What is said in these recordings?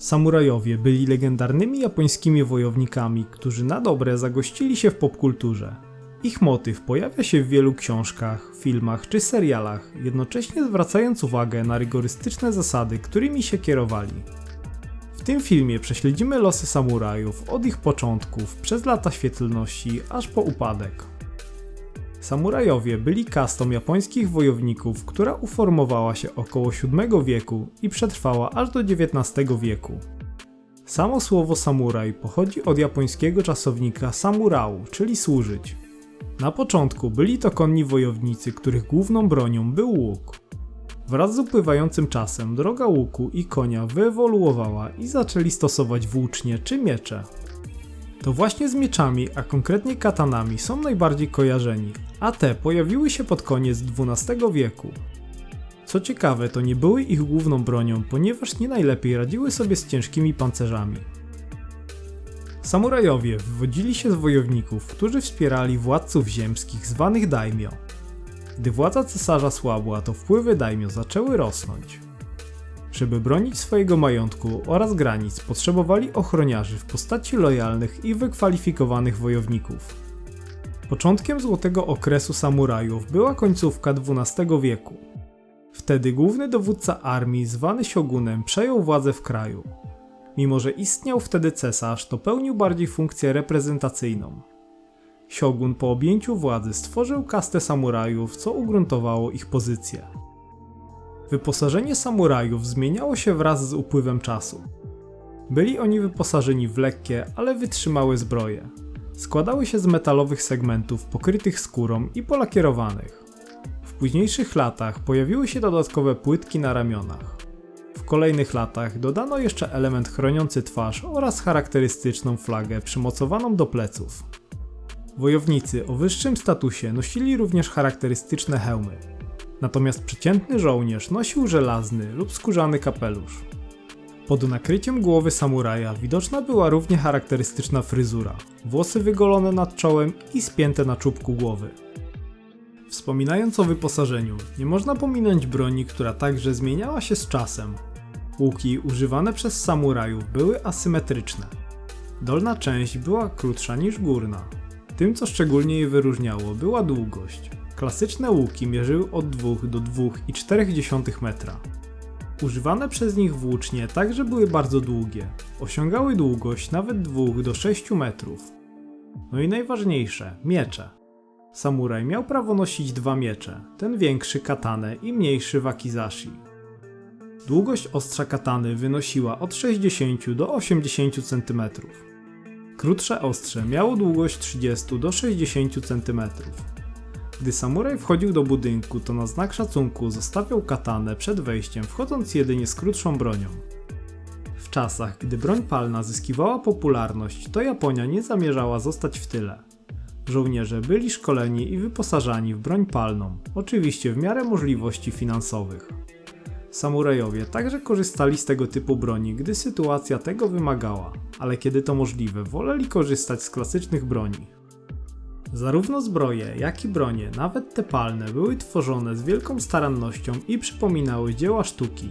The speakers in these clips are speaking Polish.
Samurajowie byli legendarnymi japońskimi wojownikami, którzy na dobre zagościli się w popkulturze. Ich motyw pojawia się w wielu książkach, filmach czy serialach, jednocześnie zwracając uwagę na rygorystyczne zasady, którymi się kierowali. W tym filmie prześledzimy losy samurajów od ich początków przez lata świetlności aż po upadek. Samurajowie byli kastą japońskich wojowników, która uformowała się około VII wieku i przetrwała aż do XIX wieku. Samo słowo samuraj pochodzi od japońskiego czasownika samurau, czyli służyć. Na początku byli to konni wojownicy, których główną bronią był łuk. Wraz z upływającym czasem droga łuku i konia wyewoluowała i zaczęli stosować włócznie czy miecze. To właśnie z mieczami, a konkretnie katanami są najbardziej kojarzeni, a te pojawiły się pod koniec XII wieku. Co ciekawe, to nie były ich główną bronią, ponieważ nie najlepiej radziły sobie z ciężkimi pancerzami. Samurajowie wywodzili się z wojowników, którzy wspierali władców ziemskich zwanych daimyo. Gdy władza cesarza słabła, to wpływy daimyo zaczęły rosnąć. Żeby bronić swojego majątku oraz granic, potrzebowali ochroniarzy w postaci lojalnych i wykwalifikowanych wojowników. Początkiem złotego okresu samurajów była końcówka XII wieku. Wtedy główny dowódca armii, zwany siogunem, przejął władzę w kraju. Mimo, że istniał wtedy cesarz, to pełnił bardziej funkcję reprezentacyjną. Siogun po objęciu władzy stworzył kastę samurajów, co ugruntowało ich pozycję. Wyposażenie samurajów zmieniało się wraz z upływem czasu. Byli oni wyposażeni w lekkie, ale wytrzymałe zbroje. Składały się z metalowych segmentów pokrytych skórą i polakierowanych. W późniejszych latach pojawiły się dodatkowe płytki na ramionach. W kolejnych latach dodano jeszcze element chroniący twarz oraz charakterystyczną flagę przymocowaną do pleców. Wojownicy o wyższym statusie nosili również charakterystyczne hełmy. Natomiast przeciętny żołnierz nosił żelazny lub skórzany kapelusz. Pod nakryciem głowy samuraja widoczna była równie charakterystyczna fryzura, włosy wygolone nad czołem i spięte na czubku głowy. Wspominając o wyposażeniu, nie można pominąć broni, która także zmieniała się z czasem. Łuki używane przez samurajów były asymetryczne. Dolna część była krótsza niż górna. Tym, co szczególnie je wyróżniało, była długość. Klasyczne łuki mierzyły od 2 do 2,4 metra. Używane przez nich włócznie także były bardzo długie. Osiągały długość nawet 2 do 6 metrów. No i najważniejsze, miecze. Samuraj miał prawo nosić dwa miecze, ten większy katanę i mniejszy wakizashi. Długość ostrza katany wynosiła od 60 do 80 cm. Krótsze ostrze miało długość 30 do 60 cm. Gdy samuraj wchodził do budynku, to na znak szacunku zostawiał katanę przed wejściem, wchodząc jedynie z krótszą bronią. W czasach, gdy broń palna zyskiwała popularność, to Japonia nie zamierzała zostać w tyle. Żołnierze byli szkoleni i wyposażani w broń palną, oczywiście w miarę możliwości finansowych. Samurajowie także korzystali z tego typu broni, gdy sytuacja tego wymagała, ale kiedy to możliwe, woleli korzystać z klasycznych broni. Zarówno zbroje, jak i bronie, nawet te palne, były tworzone z wielką starannością i przypominały dzieła sztuki.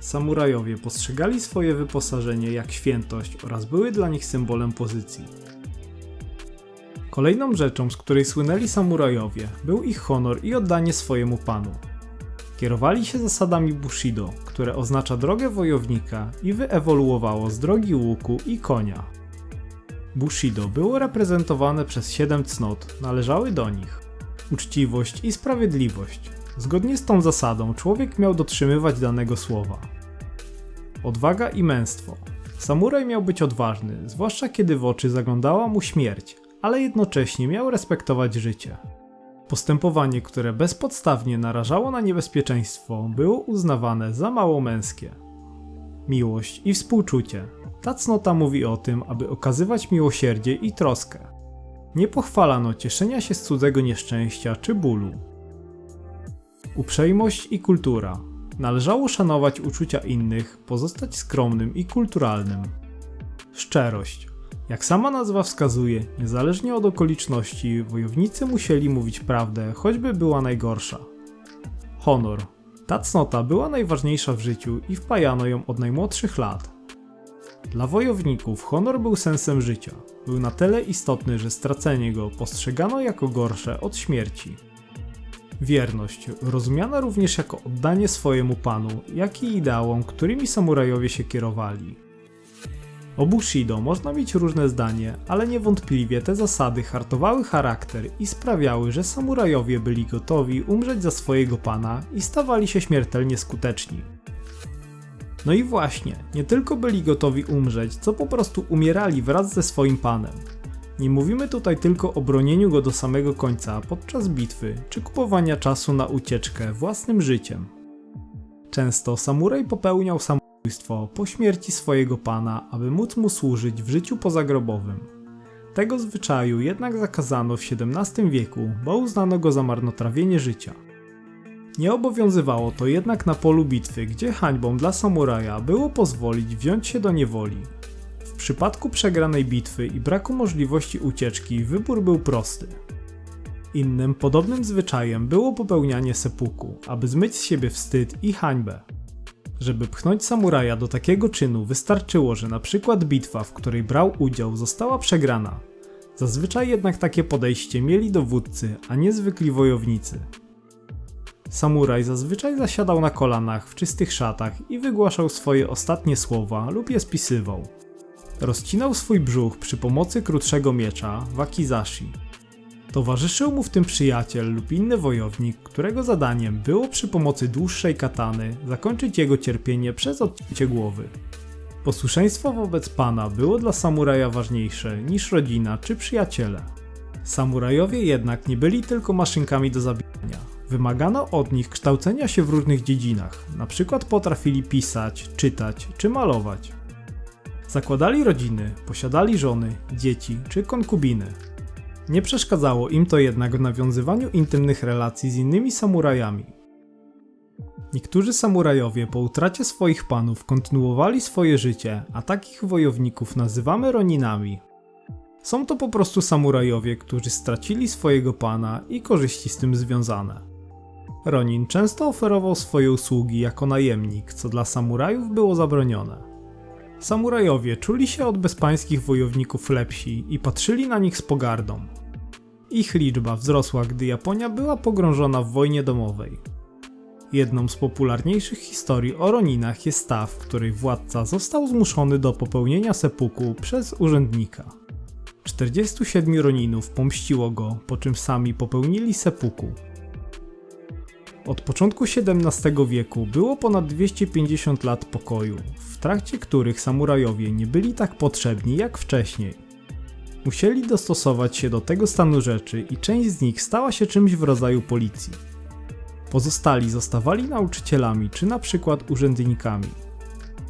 Samurajowie postrzegali swoje wyposażenie jak świętość oraz były dla nich symbolem pozycji. Kolejną rzeczą, z której słynęli samurajowie, był ich honor i oddanie swojemu panu. Kierowali się zasadami Bushido, które oznacza drogę wojownika i wyewoluowało z drogi łuku i konia. Bushido było reprezentowane przez siedem cnot, należały do nich. Uczciwość i sprawiedliwość. Zgodnie z tą zasadą człowiek miał dotrzymywać danego słowa. Odwaga i męstwo. Samuraj miał być odważny, zwłaszcza kiedy w oczy zaglądała mu śmierć, ale jednocześnie miał respektować życie. Postępowanie, które bezpodstawnie narażało na niebezpieczeństwo, było uznawane za mało męskie. Miłość i współczucie. Ta cnota mówi o tym, aby okazywać miłosierdzie i troskę. Nie pochwalano cieszenia się z cudzego nieszczęścia czy bólu. Uprzejmość i kultura. Należało szanować uczucia innych, pozostać skromnym i kulturalnym. Szczerość. Jak sama nazwa wskazuje, niezależnie od okoliczności, wojownicy musieli mówić prawdę, choćby była najgorsza. Honor. Ta cnota była najważniejsza w życiu i wpajano ją od najmłodszych lat. Dla wojowników honor był sensem życia. Był na tyle istotny, że stracenie go postrzegano jako gorsze od śmierci. Wierność, rozumiana również jako oddanie swojemu panu, jak i ideałom, którymi samurajowie się kierowali. O Bushido można mieć różne zdanie, ale niewątpliwie te zasady hartowały charakter i sprawiały, że samurajowie byli gotowi umrzeć za swojego pana i stawali się śmiertelnie skuteczni. No i właśnie, nie tylko byli gotowi umrzeć, co po prostu umierali wraz ze swoim panem. Nie mówimy tutaj tylko o bronieniu go do samego końca podczas bitwy, czy kupowania czasu na ucieczkę własnym życiem. Często samuraj popełniał samobójstwo po śmierci swojego pana, aby móc mu służyć w życiu pozagrobowym. Tego zwyczaju jednak zakazano w XVII wieku, bo uznano go za marnotrawienie życia. Nie obowiązywało to jednak na polu bitwy, gdzie hańbą dla samuraja było pozwolić wziąć się do niewoli. W przypadku przegranej bitwy i braku możliwości ucieczki wybór był prosty. Innym podobnym zwyczajem było popełnianie sepuku, aby zmyć z siebie wstyd i hańbę. Żeby pchnąć samuraja do takiego czynu wystarczyło, że na przykład bitwa, w której brał udział, została przegrana. Zazwyczaj jednak takie podejście mieli dowódcy, a nie zwykli wojownicy. Samuraj zazwyczaj zasiadał na kolanach w czystych szatach i wygłaszał swoje ostatnie słowa lub je spisywał. Rozcinał swój brzuch przy pomocy krótszego miecza, wakizashi. Towarzyszył mu w tym przyjaciel lub inny wojownik, którego zadaniem było przy pomocy dłuższej katany zakończyć jego cierpienie przez odcięcie głowy. Posłuszeństwo wobec pana było dla samuraja ważniejsze niż rodzina czy przyjaciele. Samurajowie jednak nie byli tylko maszynkami do zabijania. Wymagano od nich kształcenia się w różnych dziedzinach, na przykład potrafili pisać, czytać czy malować. Zakładali rodziny, posiadali żony, dzieci czy konkubiny. Nie przeszkadzało im to jednak w nawiązywaniu intymnych relacji z innymi samurajami. Niektórzy samurajowie po utracie swoich panów kontynuowali swoje życie, a takich wojowników nazywamy roninami. Są to po prostu samurajowie, którzy stracili swojego pana i korzyści z tym związane. Ronin często oferował swoje usługi jako najemnik, co dla samurajów było zabronione. Samurajowie czuli się od bezpańskich wojowników lepsi i patrzyli na nich z pogardą. Ich liczba wzrosła, gdy Japonia była pogrążona w wojnie domowej. Jedną z popularniejszych historii o Roninach jest ta, w której władca został zmuszony do popełnienia sepuku przez urzędnika. 47 Roninów pomściło go, po czym sami popełnili sepuku. Od początku XVII wieku było ponad 250 lat pokoju, w trakcie których samurajowie nie byli tak potrzebni jak wcześniej. Musieli dostosować się do tego stanu rzeczy i część z nich stała się czymś w rodzaju policji. Pozostali zostawali nauczycielami czy na przykład urzędnikami.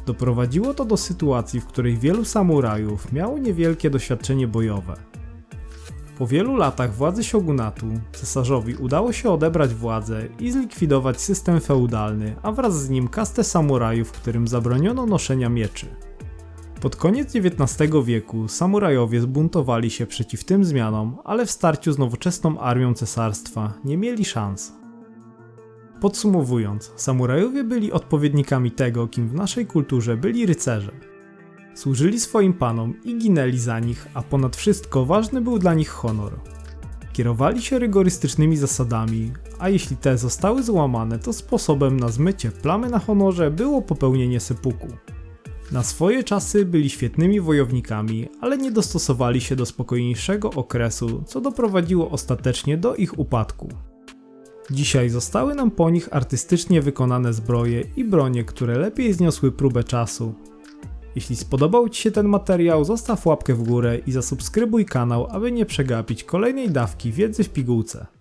Doprowadziło to do sytuacji, w której wielu samurajów miało niewielkie doświadczenie bojowe. Po wielu latach władzy shogunatu cesarzowi udało się odebrać władzę i zlikwidować system feudalny, a wraz z nim kastę samurajów, którym zabroniono noszenia mieczy. Pod koniec XIX wieku samurajowie zbuntowali się przeciw tym zmianom, ale w starciu z nowoczesną armią cesarstwa nie mieli szans. Podsumowując, samurajowie byli odpowiednikami tego, kim w naszej kulturze byli rycerze. Służyli swoim panom i ginęli za nich, a ponad wszystko ważny był dla nich honor. Kierowali się rygorystycznymi zasadami, a jeśli te zostały złamane, to sposobem na zmycie plamy na honorze było popełnienie sepuku. Na swoje czasy byli świetnymi wojownikami, ale nie dostosowali się do spokojniejszego okresu, co doprowadziło ostatecznie do ich upadku. Dzisiaj zostały nam po nich artystycznie wykonane zbroje i bronie, które lepiej zniosły próbę czasu. Jeśli spodobał Ci się ten materiał, zostaw łapkę w górę i zasubskrybuj kanał, aby nie przegapić kolejnej dawki wiedzy w pigułce.